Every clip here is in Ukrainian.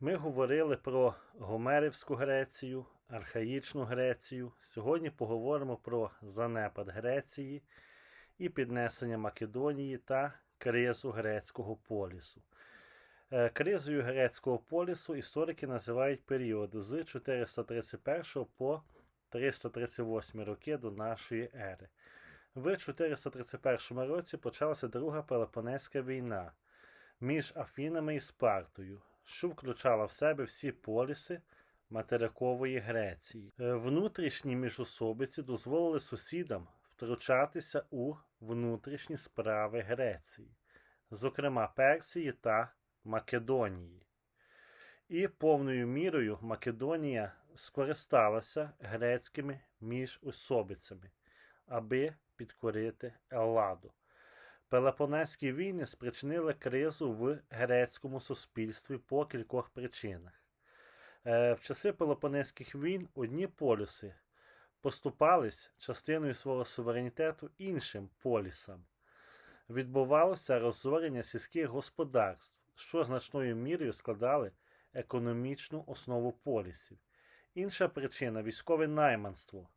Ми говорили про Гомерівську Грецію, архаїчну Грецію. Сьогодні поговоримо про занепад Греції і піднесення Македонії та кризу грецького полісу. Е, Кризою грецького полісу історики називають період з 431 по 338 роки до нашої ери. В 431 році почалася Друга Пелопонеська війна між Афінами і Спартою, що включала в себе всі поліси материкової Греції. Е, Внутрішні міжособиці дозволили сусідам втручатися у внутрішні справи Греції, зокрема Персії та Македонії. І повною мірою Македонія скористалася грецькими міжособицями, аби підкорити Елладу. Пелопонезькі війни спричинили кризу в грецькому суспільстві по кількох причинах. Е, В часи Пелопонезьких війн одні полюси поступались частиною свого суверенітету іншим полісам. Відбувалося розорення сільських господарств, що значною мірою складали економічну основу полісів. Інша причина військове найманство.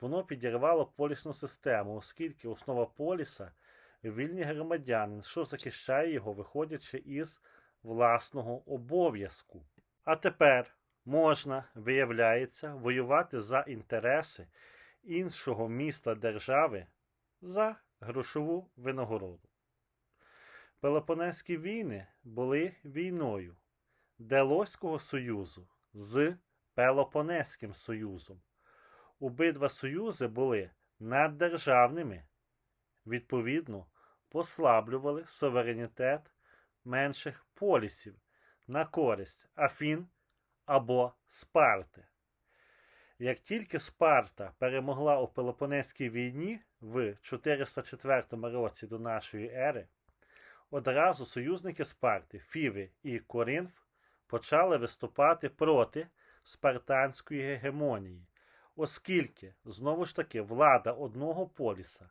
Воно підірвало полісну систему, оскільки основа поліса вільний громадянин, що захищає його, виходячи із власного обов'язку. А тепер можна, виявляється, воювати за інтереси іншого міста держави за грошову винагороду. Пелопонезькі війни були війною Делоського союзу з Пелопонезьким союзом. Обидва союзи були наддержавними, відповідно, послаблювали суверенітет менших полісів на користь Афін або Спарти. Як тільки Спарта перемогла у Пелопонезькій війні в 404 році до нашої ери, одразу союзники Спарти, Фіви і Коринф почали виступати проти спартанської гегемонії, оскільки, знову ж таки, влада одного поліса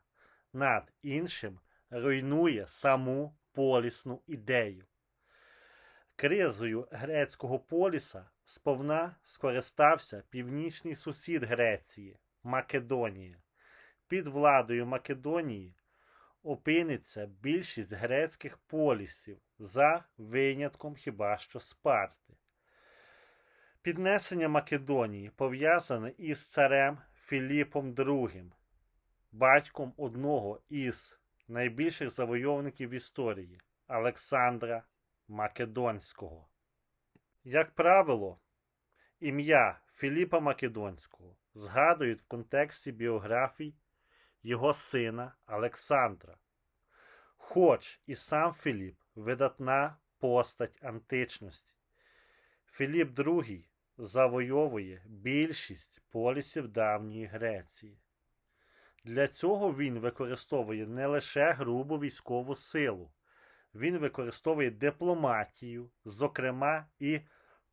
над іншим руйнує саму полісну ідею. Кризою грецького поліса сповна скористався північний сусід Греції Македонія. Під владою Македонії опиниться більшість грецьких полісів за винятком хіба що Спарти. Піднесення Македонії пов'язане із царем Філіпом II, батьком одного із найбільших завойовників історії Олександра Македонського. Як правило, ім'я Філіпа Македонського згадують в контексті біографій його сина Олександра. Хоч і сам Філіп видатна постать античності. Філіп II завойовує більшість полісів давньої Греції. Для цього він використовує не лише грубу військову силу, він використовує дипломатію, зокрема і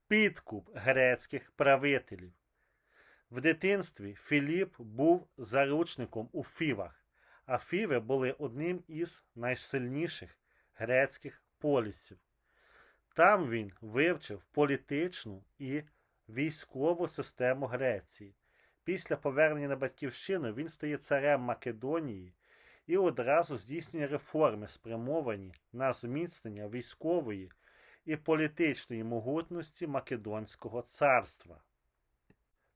підкуп грецьких правителів. В дитинстві Філіп був заручником у Фівах, а Фіви були одним із найсильніших грецьких полісів. Там він вивчив політичну і військову систему Греції. Після повернення на батьківщину він стає царем Македонії і одразу здійснює реформи, спрямовані на зміцнення військової і політичної могутності Македонського царства.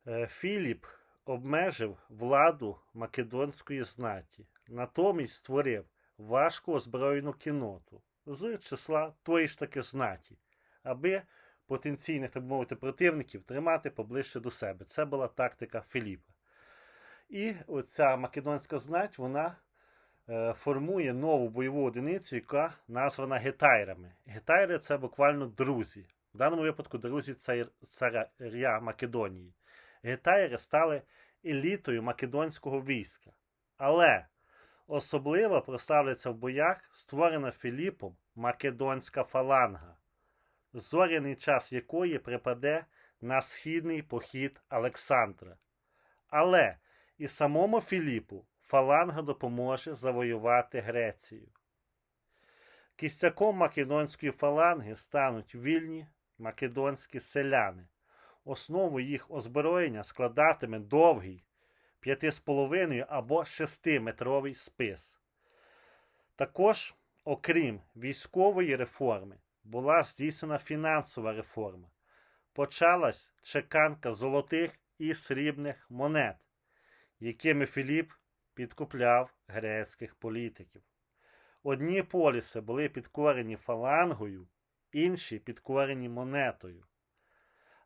Е, Філіп обмежив владу македонської знаті, натомість створив важко озброєну кіноту з числа тої ж таки знаті, аби потенційних, так би мовити, противників тримати поближче до себе. Це була тактика Філіпа. І оця македонська знать, вона е, формує нову бойову одиницю, яка названа гетайрами. Гетайри це буквально друзі. В даному випадку друзі царя Македонії. Гетайри стали елітою македонського війська. Але особливо прославляться в боях створена Філіпом Македонська фаланга, зоряний час якої припаде на східний похід Олександра. Але і самому Філіпу фаланга допоможе завоювати Грецію. Кістяком македонської фаланги стануть вільні македонські селяни. Основу їх озброєння складатиме довгий 5,5 або 6-метровий спис. Також, окрім військової реформи, була здійснена фінансова реформа. Почалась чеканка золотих і срібних монет, якими Філіп підкупляв грецьких політиків. Одні поліси були підкорені фалангою, інші підкорені монетою.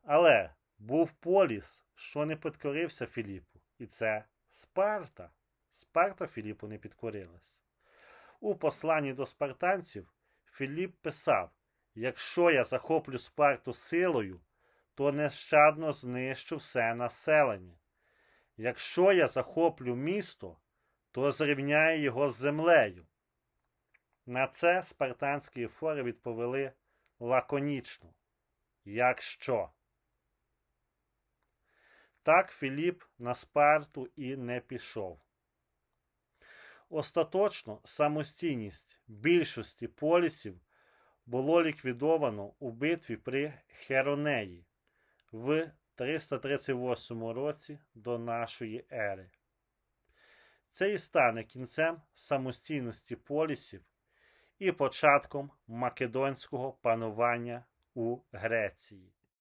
Але був поліс, що не підкорився Філіпу, і це Спарта. Спарта Філіпу не підкорилась. У посланні до спартанців Філіп писав: якщо я захоплю Спарту силою, то нещадно знищу все населення. Якщо я захоплю місто, то зрівняю його з землею. На це спартанські фори відповіли лаконічно. Якщо. Так Філіп на Спарту і не пішов. Остаточно самостійність більшості полісів було ліквідовано у битві при Херонеї в 338 році до нашої ери. Це і стане кінцем самостійності полісів і початком македонського панування у Греції.